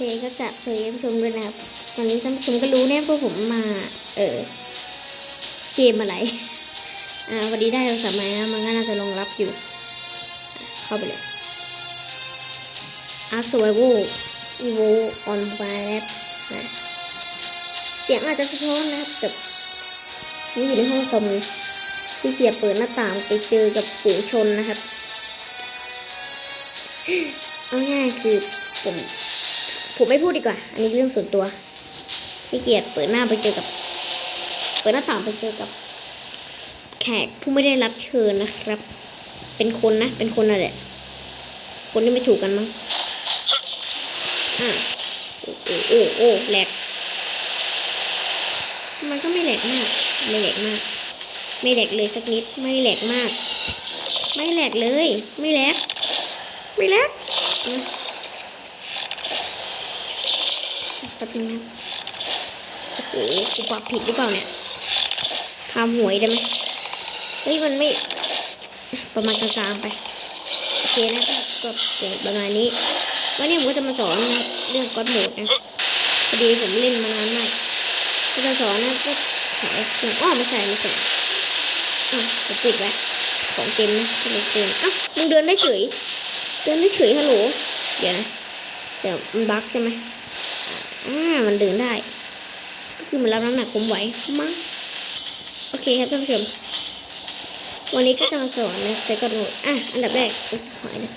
ก็จะสวัสดีท่านผู้ชมด้วยนะครับวันนี้ท่านผู้ชมก็รู้แน่พว่าผมมา เออเกมอะไร อ่าวันนี้ได้โทรศัพท์ใหม่นะมันก็น่าจะรองรับอยู่ เข้าไปเลย Ark Survival Evo on Mobile App นะเสียงอาจจะสะท้อนนะครับแต่นี่อยู่ในห้องคอมที่เกียจเปิดหน้าต่างไปเจอกับฝูงชนนะครับ เอาง่ายคือผม ผมไม่พูดดีกว่า อันนี้เรื่องส่วนตัวขี้เกียจเปิดหน้าไปเจอกับ เปิดหน้าต่างไปเจอกับ แขกผู้ไม่ได้รับเชิญนะครับ เป็นคนนะ เป็นคนอะไรคนที่ไม่ถูกกันมั้งอะโอ้โอ้โอ้โอ้แหลกมันก็ไม่แหลกมาก ไม่แหลกมาก ไม่แหลกเลยสักนิด ไม่แหลกมาก ไม่แหลกเลย ไม่แหลก ไม่แหลกอะแป๊บนึงนะโอ้โหกูปรับผิดหรือเปล่าเนี่ยทำหวยได้ไหมเฮ้ยมันไม่ ประมาณกลางๆไปโอเคนะครับก็เป็นประมาณนี้วันนี้ผมก็จะมาสอนนะเรื่องก๊อตโหมดนะพอดีผมเล่นมานานมากก็จะสอนนะก็ขายเครื่องอ้อไม่ใช่ไม่ใช่อ้าวผมปิดไว้ของเต็มนะของเต็มอ้าวมึงเดินได้เฉยเดินได้เฉยฮัลโหลเดี๋ยวนะเดี๋ยวมันบั๊กใช่ไหม อ่ามันเดินได้ ก็คือมันรับน้ำหนักผมไหวมั้งโอเคครับท่านผู้ชมวันนี้ก็จะมาสอนนะใช้ก๊อตโหมดอะอันดับแรกหายเลย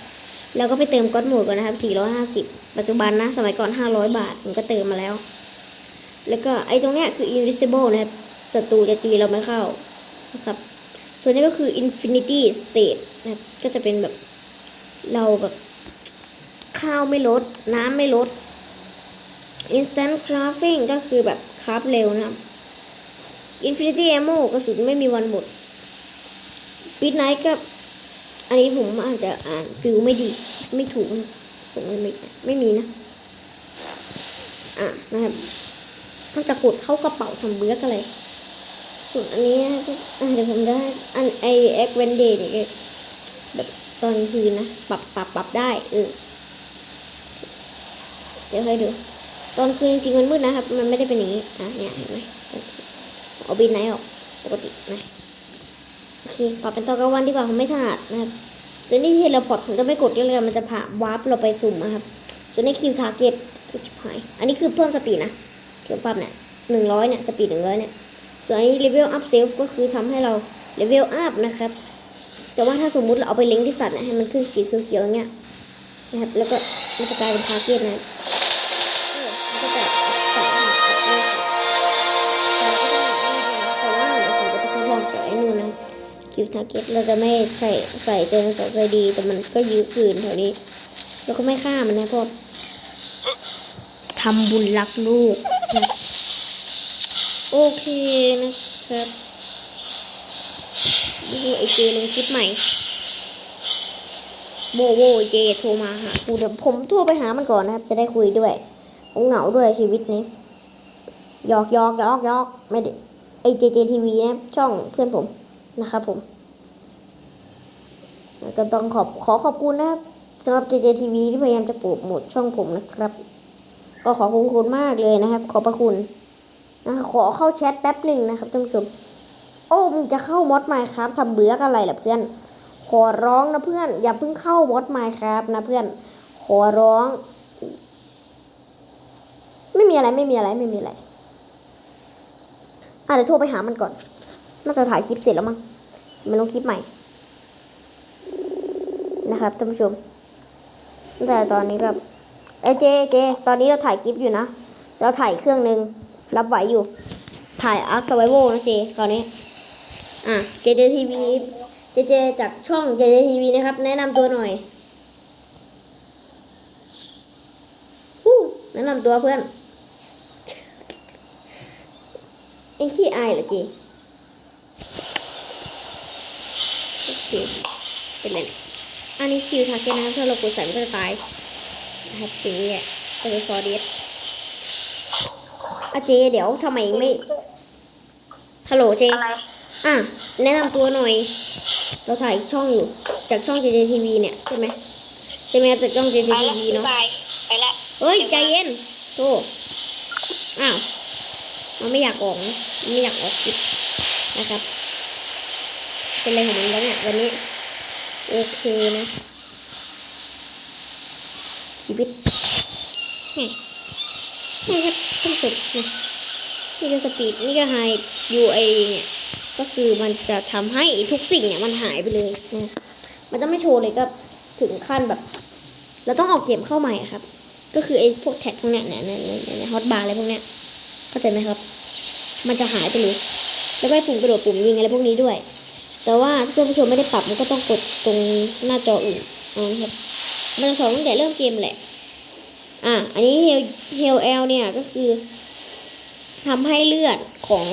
เราก็ไปเติมก๊อตโหมดก่อนนะครับ 450 ปัจจุบันนะ สมัยก่อน 500 บาทผมก็เติมมาแล้ว แล้วก็ไอ้ตรงเนี้ยคือ invisible นะครับ ศัตรูจะตีเราไม่เข้านะครับ ส่วนนี้ก็คือ infinity state นะครับ ก็จะเป็นแบบเราแบบข้าวไม่ลด น้ำไม่ลด instant crafting ก็คือแบบคราฟเร็วนะ infinity ammo กระสุนไม่มีวันหมดปิดไนท์ก็อันนี้ผมอาจจะอ่านฟิวไม่ดี ไม่ถูกนะผมไม่ไม่มีนะ อะนะครับมันจะกดเข้ากระเป๋าทำเบื้อกอะไร ส่วนอันนี้ก็อะเดี๋ยวผมจะให้อันไอเอ็กเวนเดย์เนี่ยแบบตอนคืนนะ ปรับปรับปรับได้ เออ เดี๋ยวให้ดู ตอนคืนจริงมันมืดนะครับ มันไม่ได้เป็นอย่างนี้อะเนี่ยเห็นไหมโอเคเอาบินไหนออกปกตินะโอเคปรับเป็นตอนกลางวันดีกว่าผมไม่ถนัดนะครับส่วนนี้เทเลพอร์ตผมจะไม่กดเลยมันจะผ่าวาร์ปเราไปสุ่มนะครับ ส่วนในคิวทาร์เก็ตคือชิบหายอันนี้คือเพิ่มสปีดนะเพิ่มปรับเนี่ยหนึ่งร้อยเนี่ยสปีดหนึ่งร้อยเนี่ยส่วนอันนี้เลเวลอัพเซลฟ์ก็คือทำให้เราเลเวลอัพนะครับ แต่ว่าถ้าสมมุติเราเอาไปเล็งที่สัตว์เนี่ยให้มันขึ้นสีเขียวๆอย่างเงี้ยนะครับแล้วก็มันจะกลายเป็นทาร์เก็ตนะ ครับเออมันก็จะใส่ให้อัพเวลแต่ก็จะไม่ได้นะแต่ว่าเดี๋ยวผมก็จะทดลองจากไอ้นู่นนะคิวทาร์เก็ตเราจะไม่ใช่ใส่เจนสองใจดี แต่มันก็ยื้อคืนแถวนี้ แล้วก็ไม่ฆ่ามันนะเพราะทำบุญรักลูก โอเคนะครับดูไอเจลงคลิปใหม่โบโบเจโทรมาหากูเดี๋ยวผมโทรไปหามันก่อนนะครับ จะได้คุยด้วย เหงาด้วยชีวิตนี้ยอกยอกยอกยอกไม่ได้ไอเจเจทีวีนะช่องเพื่อนผมนะครับผมก็ต้องขอบขอขอบคุณนะครับสำหรับ JJTV ที่พยายามจะโปรโมทช่องผมนะครับ ก็ขอขอบคุณมากเลยนะครับ ขอบพระคุณนะขอเข้าแชทแป๊บหนึ่งนะครับท่านผู้ชม โอ้มึงจะเข้ามอดไมค์ครับทำเบื่ออะไรล่ะเพื่อน ขอร้องนะเพื่อน อย่าเพิ่งเข้ามอดไมครับนะเพื่อน ขอร้อง ไม่มีอะไรไม่มีอะไรไม่มีอะไรอะเดี๋ยวโทรไปหามันก่อน น่าจะถ่ายคลิปเสร็จแล้วมั้งมาลงคลิปใหม่ นะครับท่านผู้ชม แต่ตอนนี้ก็เอเจเจ ตอนนี้เราถ่ายคลิปอยู่นะ เราถ่ายเครื่องหนึ่งรับไหวอยู่ ถ่าย Ark Survival นะเจ ตอนนี้ อะเจเจทีวีเจเจจากช่องเจเจทีวีนะครับ แนะนำตัวหน่อยฮู้แนะนำตัวเพื่อนเอ็งขี้อายเหรอเจโอเคเป็นไรเนี่ยอันนี้คิวทาร์เก็ตนะครับถ้าเรากดใส่มันก็จะตายนะครับอย่างนี้แหละก็จะซอเดสอาเจเดี๋ยวทำไมไม่ฮัลโหลเจอะไรอะแนะนำตัวหน่อย เราถ่ายช่องอยู่จากช่อง JJTV เนี่ยใช่ไหมใช่ไหมครับจากช่องไปละ JJTV เนาะบายไปละโอเอ้ยใจเย็นโธ่อ้าว มันไม่อยากออกมันไม่อยากออกคลิปนะครับ เป็นอะไรของมันแล้วเนี่ยวันนี้ โอเคนะ ชีวิตนี่นี่ครับต้องจบนะนี่ก็สปีดนี่ก็ไฮยูไอเนี่ยก็คือมันจะทำให้ทุกสิ่งเนี่ยมันหายไปเลยนะมันจะไม่โชว์เลยก็ถึงขั้นแบบ เราต้องออกเกมเข้าใหม่ครับ ก็คือไอ้พวกแท็กพวกเนี้ยเนี่ยเนี่ยเนี่ยเนี่ยฮอตบาร์อะไรพวกเนี้ย เข้าใจไหมครับ มันจะหายไปเลย แล้วก็ไอ้ปุ่มกระโดดปุ่มยิงอะไรพวกนี้ด้วย แต่ว่าถ้าท่านผู้ชมไม่ได้ปรับมันก็ต้องกดตรงหน้าจออื่นเอานะครับ มันจะสอนตั้งแต่เริ่มเกมแหละ อะอันนี้เฮลเฮลเอลเนี่ยก็คือทำให้เลือดของ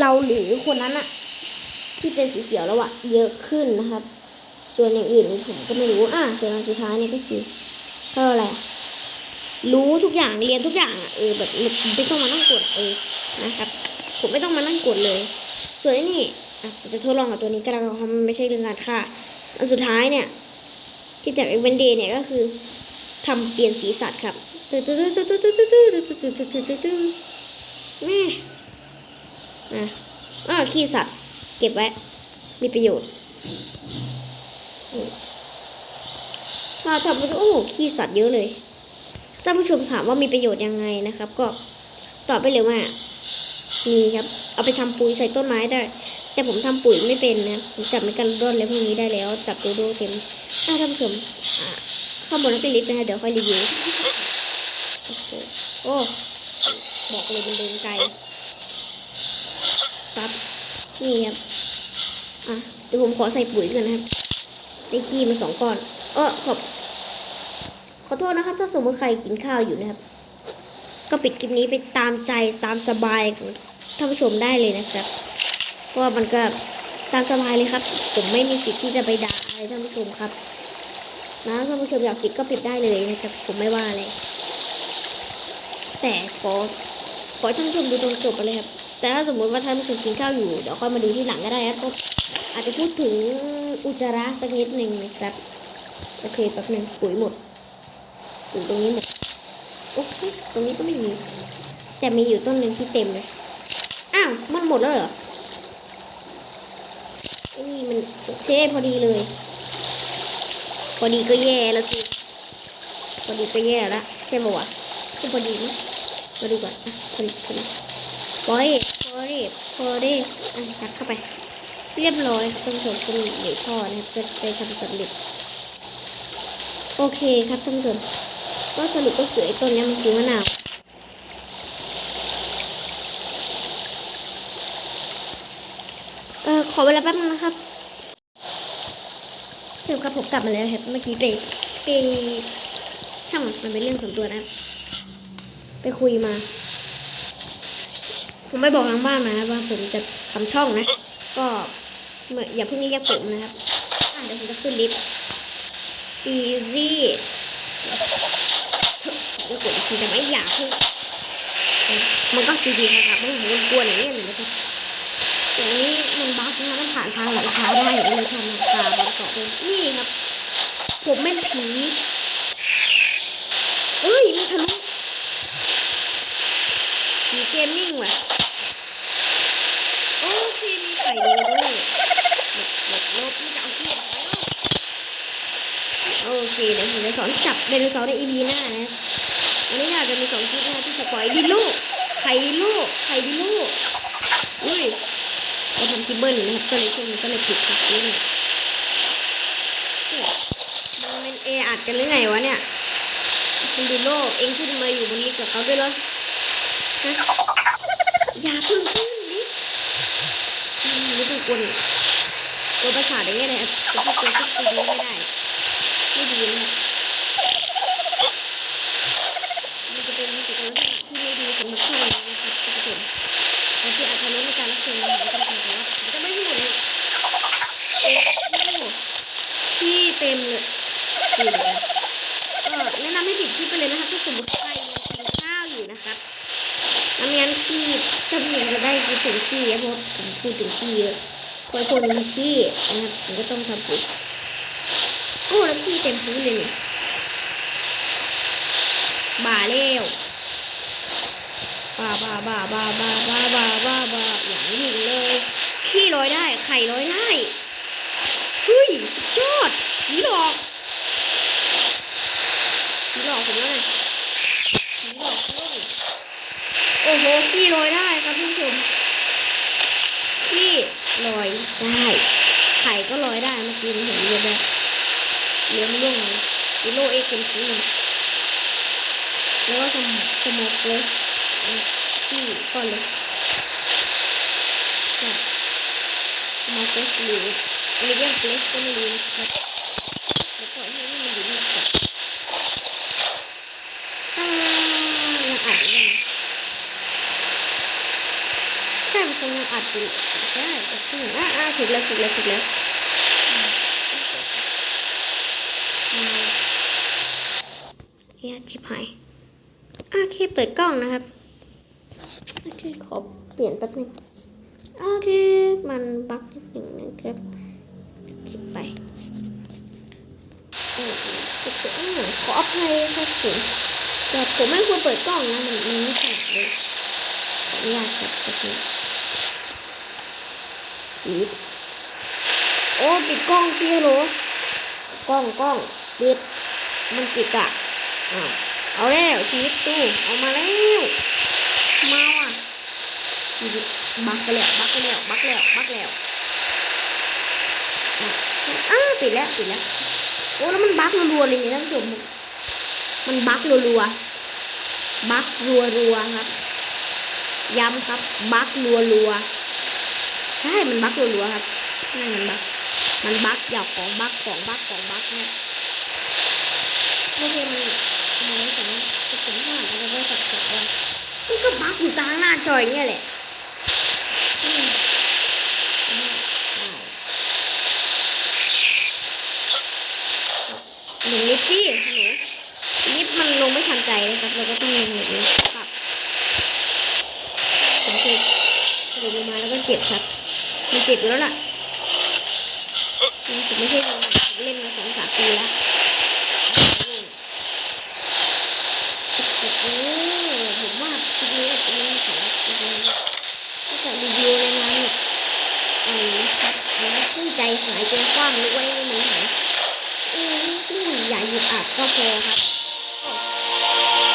เราหรือคนนั้นอะที่เป็นสีเขียวแล้วอะเยอะขึ้นนะครับ ส่วนอย่างอื่นผมก็ไม่รู้ อะส่วนอันสุดท้ายเนี่ยก็คือก็อะไร รู้ทุกอย่างเรียนทุกอย่างอะเออแบบไม่ต้องมานั่งกดเออนะครับ ผมไม่ต้องมานั่งกดเลย ส่วนนี้อะจะทดลองกับตัวนี้ก็ได้เพามันไม่ใช่เรื่องการฆ่าอันสุดท้ายเนี่ย ที่จากเอเวนเดย์เนี่ยก็คือทำเปลี่ยนสีสัตว์ครับแม่นะอ่าขี้สัตว์ เก็บไว้ มีประโยชน์มาทำเป็นโอ้ขี้สัตว์เยอะเลย ท่านผู้ชมถามว่ามีประโยชน์ยังไงนะครับ ก็ตอบไปเลยว่ามีครับ เอาไปทำปุ๋ยใส่ต้นไม้ได้ แต่ผมทำปุ๋ยไม่เป็นนะผมจับไม่กันร่อนอะไรพวกนี้ได้แล้ว จับดโดเต็มถ้าท่านผู้ชมข้างบนนั้นเป็นลิฟต์นะคะเดี๋ยวค่อยรีวิวโอ้บอกเลยมันเดินไกลครับนี่ครับอะเดี๋ยวผมขอใส่ปุ๋ยก่อนนะครับ ได้ขี้มาสองก้อน เออขอบ ขอโทษนะครับ ถ้าสมมติใครกินข้าวอยู่นะครับ ก็ปิดคลิปนี้ไปตามใจตามสบายท่านผู้ชมได้เลยนะครับเพราะว่ามันก็ตามสบายเลยครับ ผมไม่มีสิทธิ์ที่จะไปด่าอะไรท่านผู้ชมครับนะท่านผู้ชมอยากปิดก็ปิดได้เลยนะครับผมไม่ว่าเลย แต่ขอขอท่านผู้ชมดูตรงจบไปเลยครับ แต่ถ้าสมมติว่าท่านผู้ชมกินข้าวอยู่เดี๋ยวค่อยมาดูที่หลังก็ได้ครับก็อาจจะพูดถึงอุจจาระสักนิดหนึ่งนะครับโอเคแป๊บนึงปุ๋ยหมด ปุ๋ยตรงนี้หมดโอเคตรงนี้ก็ไม่มี แต่มีอยู่ต้นหนึ่งที่เต็มเลย อ้าว มันหมดแล้วเหรอไอ้นี่มันโอเคพอดีเลย พอดีก็แย่แล้วสิ พอดีก็แย่แล้วใช่ปะวะก็พอดีมั้ยมาดูก่อนอะพอดีพอดีพอดีพอดีพอดีอะจัดเข้าไป เรียบร้อยท่านผู้ชมเป็นเหล็กท่อนะครับจะไปทำสำเร็จโอเคครับท่านผู้ชม ก็สรุปก็คือไอ้ต้นนี้มันคือมะนาวเออขอเวลาแป๊บนึงนะครับเดี๋ยวกับผมกลับมาแล้วครับเมื่อกี้ไปไปช่างมันเป็นเรื่องส่วนตัวนะ ไปคุยมา ผมไม่บอกทางบ้านนะว่าผมจะทำช่องนะ ก็เมื่ออย่าเพิ่งเรียกผมนะครับอะเดี๋ยวผมจะขึ้นลิฟต์ easy เดี๋ยวกดอีกทีแต่ไม่อยากเพิ่งมันก็ดีๆนะครับไม่ผมกลัวอย่างนี้เลยนะครับอย่างนี้มันบัฟนะมันผ่านทางหลังคาได้ผมเลยทำหลังคาบางต่อเป็นนี่ครับ ผมเป็นผีเอ้ยมันทะลุผีเกมมิ่งว่ะโอเคมีไข่ดูด้วยหลบหลบลบนี่จะเอาที่ออกไปเนโอเคเดี๋ยวผมจะสอนจับไดโนเสาร์ในอีพีหน้านะอันนี้อาจจะมีส องคลิปนะที่สปอยดิลูก ไข่ดิลูก ไข่ดิลูก อุ้ยเราทำคิปเบิลนะครับก็เลยช่วงนี้ก็เลยผิดผิดนิดหน่อยมันเป็นเออัดกันหรือไงวะเนี่ยคุณดูโลเองขึ้นมาอยู่บนลิฟต์กับเขาด้วยเหรอฮะอย่าพิ่งขึ้นลิฟต์อืมไม่ต้องกวนกวนประสาทได้ไงเนี่ยจะพูดกวนทุกทีไม่ได้ ไม่ดีนะครับมันจะเป็นสิ่งลักษณะที่ไม่ดีสำหรับช่องนี้นะครับท่านผู้ชม บางทีอาจจะลดในการรับชมนะคะก็ต้องแต่ว่าจะไม่พูดเลยโอ้โหที่เต็มเลยอยู่นะก็แนะนำให้ปิดคลิปไปเลยนะคะถ้าสมมติใครยังกินข้าวอยู่นะครับน้ำยันขี้ถ้าพี่ยังจะได้คิดถึงขี้เพราะผมพูดถึงขี้เยอะพอยคนมันขี้นะครับผมก็ต้องทำปุ๋ยโอ้แล้วขี้เต็มพื้นเลยเนี่ยบ่าเร็ว บ้าบ้าบ้าบ้าบ้าบ้าบ้าบ้าบ้าอย่างยิ่งเลย ขี้ลอยได้ ไข่ลอยได้เฮ้ยสุดยอดผีหลอกผีหลอกผมเลยผีหลอกเลยโอ้โหขี้ลอยได้ครับท่านผู้ชมขี้ลอยได้ไข่ก็ลอยได้เมื่อกี้เห็นเยอะแบบเลี้ยงล่วงเลยวิโลเอ็กเป็นขี้แล้วก็สมสมกเลส ขี้ก้อนเล็กใช่สโมกเลสหรือเดียมเลสก็ไม่รู้นะครับแล้วก็ให้มันอยู่นี่ก่อนอ่ายังอัดอยู่ใช่มันคงยังอัดอยู่ได้แต่ที่อ่าอ่าถูกแล้วถูกแล้วถูกแล้วเฮียชิบหายโอเคเปิดกล้องนะครับ เคขอเปลี่ยนแป๊บนึงโอเคมันบั๊กนิดหนึ่งนะครับคลิปไปเออจะจะอ่าขออภัยครับผมแต่ผมไม่ควรเปิดกล้องนะมันมันไม่ถนัดเลยขออนุญาตครับแป๊บนึงชีวิตโอ้ปิดกล้องสิฮัลโหลกล้องกล้องปิดมันจิกอะอ้าวเอาแล้วชีวิตตู้เอามาแล้วมาว บักไปแล้วบักไปแล้วบักแล้วบักแล้วอะอ้าวปิดแล้วปิดแล้วโอ้แล้วมันบักรัวๆเลยเนี่ยท่านผู้ชมมันบักรัวๆบักรัวๆครับย้ำครับบักรัวๆใช่มันบักรัวๆครับใช่มันบักมันบักอยากของบักของบักของบักนะโอเคมันมันไม่สามารถจะถึงขนาดนั้นได้สักสักวันมันก็บักอยู่กลางหน้าจอยเงี้ยแหละอืมหนู ลิฟต์สิหนูลิฟต์มันลงไม่ทันใจนะครับ เราก็ต้องลงแบบนี้ครับผมเคยกระโดดลงมาแล้วก็เจ็บครับมันเจ็บแล้วล่ะผมไม่ใช่คนผมเล่นมาสองสามปีแล้วโอ้ผมว่าคลิปนี้อาจะไม่สาระคลิปนี้ก็จะรีวิวในงาเนี่ยไรนะครับแล้วขึ้ใจหายใจกว้างนึกว่าไม่หาย อืมอย่าหยุดอัดก็พอครับ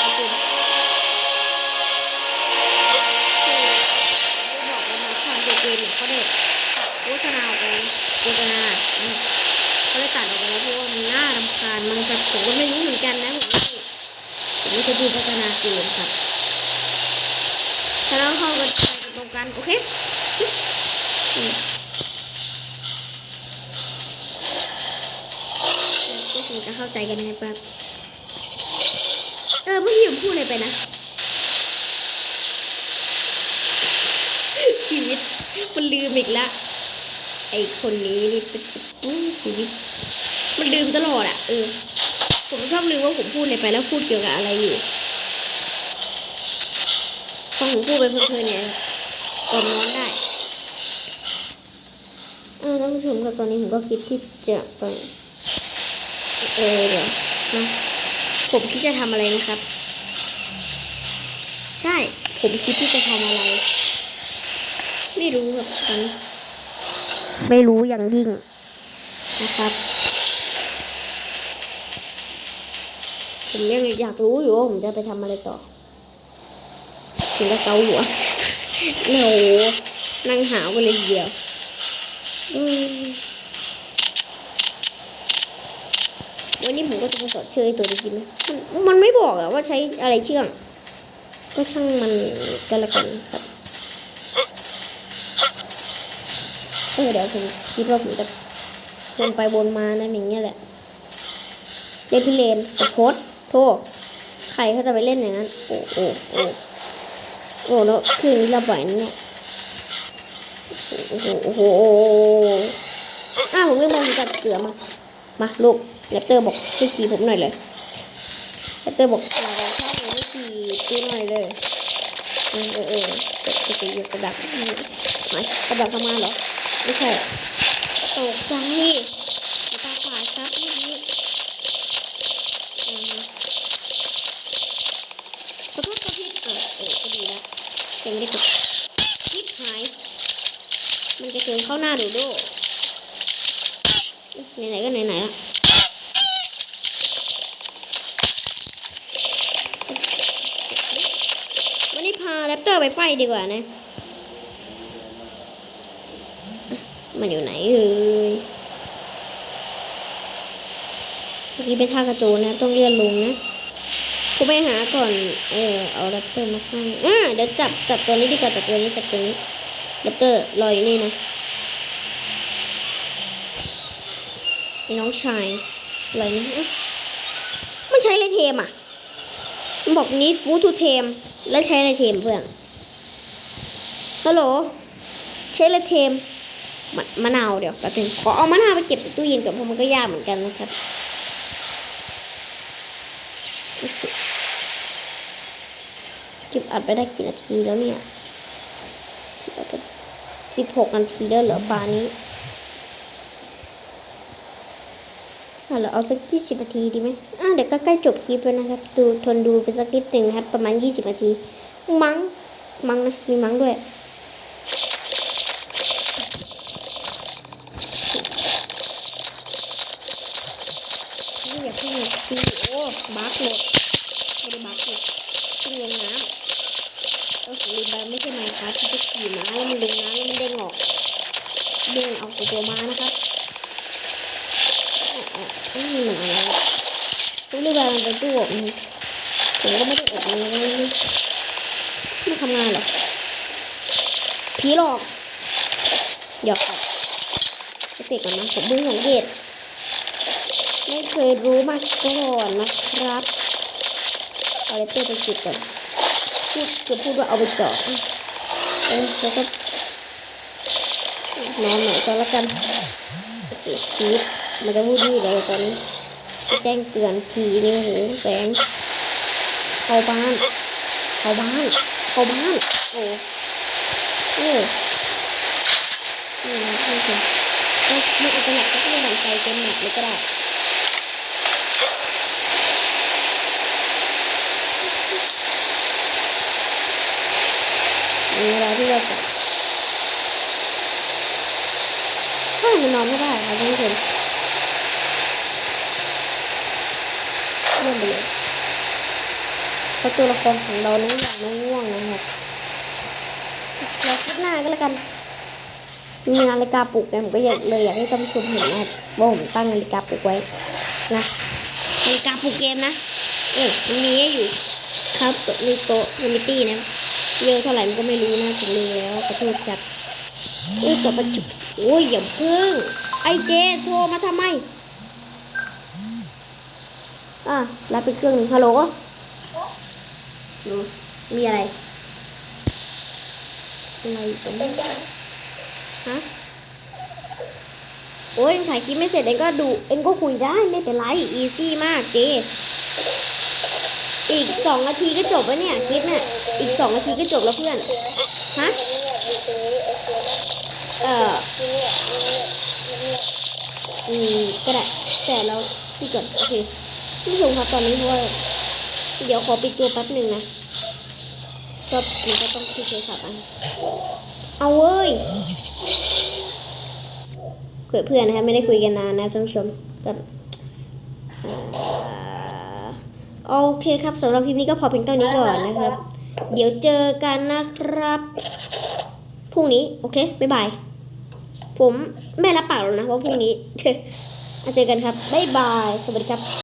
ขอบคุณบอกแล้วนะทางเกเนี่ยเขาได้โฆษณาออกไปโฆษณาอืมเขาเลยตัดออกไปแล้วเพราะว่ามันน่ารำคาญมันจะผมก็ไม่รู้เหมือนกันนะผมไม่ใช่ผมไม่ใช่ผู้พัฒนาเกมครับถ้าเราเข้ากันไปตรงกันโอเคอืมก็คงจะ เข้าใจกันนะครับเออเมื่อกี้ผมพูดอะไรไปนะ ชีวิตมันลืมอีกแล้วไอคนนี้นี่เป็นอื้อชีวิตมันลืมตลอดอะเออผมชอบลืมว่าผมพูดอะไรไปแล้วพูดเกี่ยวกับอะไรอยู่พอผมพูดไปเพลินๆเนี่ยก่อนนอนได้เออท่านผู้ชมครับตอนนี้ผมก็คิดที่จะไป เออเดี๋ยวนะผมคิดจะทำอะไรนะครับ ใช่ ผมคิดที่จะทำอะไร ไม่รู้ครับตอนนี้ไม่รู้อย่างยิ่งนะครับ ผมยังอยากรู้อยู่ว่าผมจะไปทำอะไรต่อ ถึงกับเกาหัวโอ้โหนั่งหาวไปเลยทีเดียว อืม วันนี้ผมก็จะมาสอนเชื่อไอ้ตัวนี้กินนะมันมันไม่บอกอะว่าใช้อะไรเชื่องก็ช่างมันกันละกันครับเออเดี๋ยวผมคิดว่าผมจะวนไปวนมานะอย่างเงี้ยแหละเล่นพิเรนประชดโทษใครเขาจะไปเล่นอย่างนั้น โอ้โอ้โอ้โอ้แล้วคืนนี้เราปล่อยนะเนี่ยโอ้โหโอ้โหอ้าวผมเรียกมันกัดเสือมา มาลูก แรปเตอร์บอกช่วขี่ผมหน่อยเลยแรปเตอร์บอกมาแล้วข้าวหนูขี่ตีหน่อยเลยเออเออเออจะไะอยู่กระดับไม่กระดับประมาณเหรอไม่ใช่ตกใจตาขวาครับนี่ขอโทษครัพี่เออเออก็ดีนะยังไม่ได้กคิดหาย มันจะเกินเข้าหน้าดูดูไหนๆก็ไหนๆละ แรปเตอร์ไปไฟดีกว่านะ มันอยู่ไหนเอ่ยเมื่อกี้เป็นท่ากระโจนนะ ต้องเลื่อนลงนะกูไปหาก่อน เออเอาแรปเตอร์มาให้อ่าเดี๋ยวจับจับตัวนี้ดีกว่าจับตัวนี้จับตัวนี้แรปเตอร์รออยู่นี่นะไอ้น้องชายอะไรนี่มันใช้อะไรเทมอะ มันบอกนี้ฟูทูเทม แล้วใช้อะไรเทมเพื่อนฮัลโหลใช้อะไรเทมมะมะนาวเดี๋ยวแป๊บนึงขอเอามะนาวไปเก็บใส่ตู้เย็นก่อนเพราะมันก็ยากเหมือนกันนะครับคลิปอัดไปได้กี่นาทีแล้วเนี่ยคลิปอัดไปสิบหกนาทีแล้วเหรอปลานี้ อะเราเอาสักยี่สิบนาทีดีไหมอะเดี๋ยวก็ใกล้จบคลิปแล้วนะครับ ดูทนดูไปสักนิดหนึ่งนะครับ ประมาณยี่สิบนาที มังมังนะ มีมังด้วยนี่อย่าเพิ่งตีโอ้บักหมดไม่ได้บักหมดขึ้นลงน้ำเออลืมไปไม่ใช่ไมค์ครับที่จะขี่ม้าแล้วมันลงน้ำแล้วมันเด้งออกเด้งออกจากตัวม้านะครับ อะอะนี่มันอะไรรู้รือเปล่ามันเป็นตู้อบนี่ผมก็ไม่ได้อบนเลยไม่ทำงานหรอกผีหลอกหยอกครับเต์ก่อนนะผมเพิ่งสังเกตไม่เคยรู้มาก่อนนะครับเอาเลเตอร์ไปจุดก่อนพูดจะพูดว่าเอาไปจอะเออแล้วก็นอนหน่อยก็แล้วกันปิดคลิป มันจะพูดดีเลยตอนนี้ แจ้งเตือนทีนี่โอ้โหแสงเข้าบ้าน เข้าบ้าน เข้าบ้าน โอ้เออนี่นะท่านผู้ชมก็มันอาจจะหนักก็ต้องแบ่งใจเต็มหนักเลยก็ได้เวลาที่เราจะถ้ามันนอนไม่ได้ค่ะท่านผู้ชม เยี่ยมไปเลยเพราะตัวละครของเรานั้นอย่างไม่ง่วงนะครับเราคิดหน้าก็แล้วกัน มีนาฬิกาปลุกเนี่ยผมก็อยากเลยอยากให้ท่านผู้ชมเห็นนะครับว่าผมตั้งนาฬิกาปลุกไว้นะนาฬิกาปลุกเกมนะ เอ้ยมันมีให้อยู่ครับมีโต๊ะมีมิตี้นะเวลเท่าไหร่มันก็ไม่รู้นะผมลืมแล้วขอโทษจัดเอ้ยต่อไปจุบโอ้ยอย่าเพิ่งไอเจโทรมาทำไม อะรับไปเครื่องหนึ่งฮัลโหลหนูมีอะไรอะไรตรงนี้ฮะโอ้ยยังถ่ายคลิปไม่เสร็จเองก็ดูเองก็คุยได้ไม่เป็นไรอีซี่มากเจอีกสองนาทีก็จบแล้วเนี่ยคลิปเนี่ยอีกสองนาทีก็จบแล้วเพื่อนฮะเอออืมก็ได้แต่เราพี่ก่อนโอเค ผู้ชมครับตอนนี้เพราะว่าเดี๋ยวขอปิดตัวแป๊บหนึ่งนะก็มันก็ต้องคุยโทรศัพท์อะเอาเว้ยคุยเพื่อนนะครับไม่ได้คุยกันนานนะท่านผู้ชมก็เอ่อโอเคครับสำหรับคลิปนี้ก็พอเพียงเท่านี้ก่อนนะครับ เดี๋ยวเจอกันนะครับพรุ่งนี้โอเคบ๊ายบายผมไม่รับปากแล้วนะว่าพรุ่งนี้เจอกันครับบ๊ายบายสวัสดีครับ